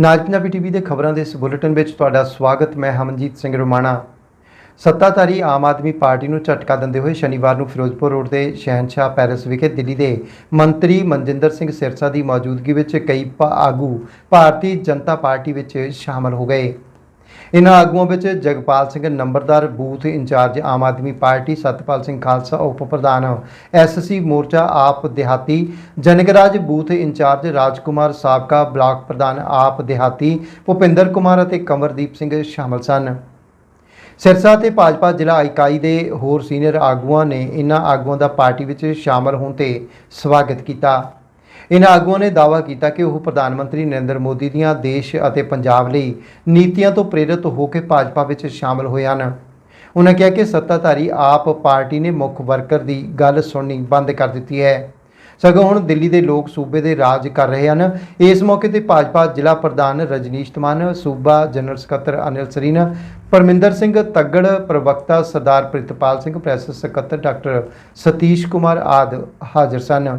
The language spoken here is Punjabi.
ਨਾਜ ਪੰਜਾਬੀ ਟੀਵੀ ਦੇ ਖਬਰਾਂ ਦੇ ਇਸ ਬੁਲੇਟਿਨ ਵਿੱਚ ਤੁਹਾਡਾ ਸਵਾਗਤ, ਮੈਂ ਹਮਨਜੀਤ ਸਿੰਘ ਰੋਮਾਣਾ। ਸੱਤਾਧਾਰੀ ਆਮ ਆਦਮੀ ਪਾਰਟੀ ਨੂੰ ਝਟਕਾ ਦਿੰਦੇ ਹੋਏ ਸ਼ਨੀਵਾਰ ਨੂੰ ਫਿਰੋਜ਼ਪੁਰ ਰੋਡ ਦੇ ਸ਼ਹਿਨਸ਼ਾਹ ਪੈਲੇਸ ਵਿਖੇ ਦਿੱਲੀ ਦੇ ਮੰਤਰੀ ਮਨਜਿੰਦਰ ਸਿੰਘ ਸਿਰਸਾ ਦੀ ਮੌਜੂਦਗੀ ਵਿੱਚ ਕਈ ਆਗੂ ਭਾਰਤੀ ਜਨਤਾ ਪਾਰਟੀ ਵਿੱਚ ਸ਼ਾਮਲ ਹੋ ਗਏ। ਇਨ੍ਹਾਂ ਆਗੂਆਂ ਵਿੱਚ ਜਗਪਾਲ ਸਿੰਘ ਨੰਬਰਦਾਰ, booth incharge Aam Aadmi Party, Satpal Singh Khalsa, ਉਪ ਪ੍ਰਧਾਨ ਐਸਸੀ ਮੋਰਚਾ, ਆਪ ਦਿਹਾਤੀ ਜਨਕਰਾਜ ਬੂਥ ਇੰਚਾਰਜ ਰਾਜਕੁਮਾਰ ਸਾਬਕਾ, ਬਲਾਕ ਪ੍ਰਧਾਨ ਆਪ ਦਿਹਾਤੀ, ਭੁਪਿੰਦਰ ਕੁਮਾਰ ਅਤੇ ਕੰਵਰਦੀਪ ਸਿੰਘ ਸ਼ਾਮਲ ਸਨ। ਸਿਰਸਾ ਤੇ ਭਾਜਪਾ ਜ਼ਿਲ੍ਹਾ ਇਕਾਈ ਦੇ ਹੋਰ ਸੀਨੀਅਰ ਆਗੂਆਂ ਨੇ ਇਨ੍ਹਾਂ ਆਗੂਆਂ ਦਾ ਪਾਰਟੀ ਵਿੱਚ ਸ਼ਾਮਲ ਹੋਣ ਤੇ ਸਵਾਗਤ ਕੀਤਾ। ਇਨ੍ਹਾਂ ਆਗੂਆਂ ਨੇ ਦਾਅਵਾ ਕੀਤਾ ਕਿ ਉਹ ਪ੍ਰਧਾਨ ਮੰਤਰੀ ਨਰਿੰਦਰ ਮੋਦੀ ਦੀਆਂ ਦੇਸ਼ ਅਤੇ ਪੰਜਾਬ ਲਈ ਨੀਤੀਆਂ ਤੋਂ ਪ੍ਰੇਰਿਤ ਹੋ ਕੇ ਭਾਜਪਾ ਵਿੱਚ ਸ਼ਾਮਲ ਹੋਏ ਹਨ। ਉਹਨਾਂ ਕਿਹਾ ਕਿ ਸੱਤਾਧਾਰੀ ਆਪ ਪਾਰਟੀ ਨੇ ਮੁੱਖ ਵਰਕਰ ਦੀ ਗੱਲ ਸੁਣਨੀ ਬੰਦ ਕਰ ਦਿੱਤੀ ਹੈ। ਸਗੋਂ ਹੁਣ ਦਿੱਲੀ ਦੇ ਲੋਕ ਸੂਬੇ ਦੇ ਰਾਜ ਕਰ ਰਹੇ ਹਨ। ਇਸ ਮੌਕੇ ਤੇ ਭਾਜਪਾ ਜ਼ਿਲ੍ਹਾ ਪ੍ਰਧਾਨ ਰਜਨੀਸ਼ ਤਮਾਨ ਸੂਬਾ ਜਨਰਲ ਸਕੱਤਰ ਅਨਿਲ ਸਰੀਨ, ਪਰਮਿੰਦਰ ਸਿੰਘ ਤੱਗੜ, ਪ੍ਰਵਕਤਾ ਸਰਦਾਰ ਪ੍ਰਿਤਪਾਲ ਸਿੰਘ, ਪ੍ਰੈਸ ਸਕੱਤਰ ਡਾਕਟਰ ਸਤੀਸ਼ ਕੁਮਾਰ ਆਦ ਹਾਜ਼ਰ ਸਨ।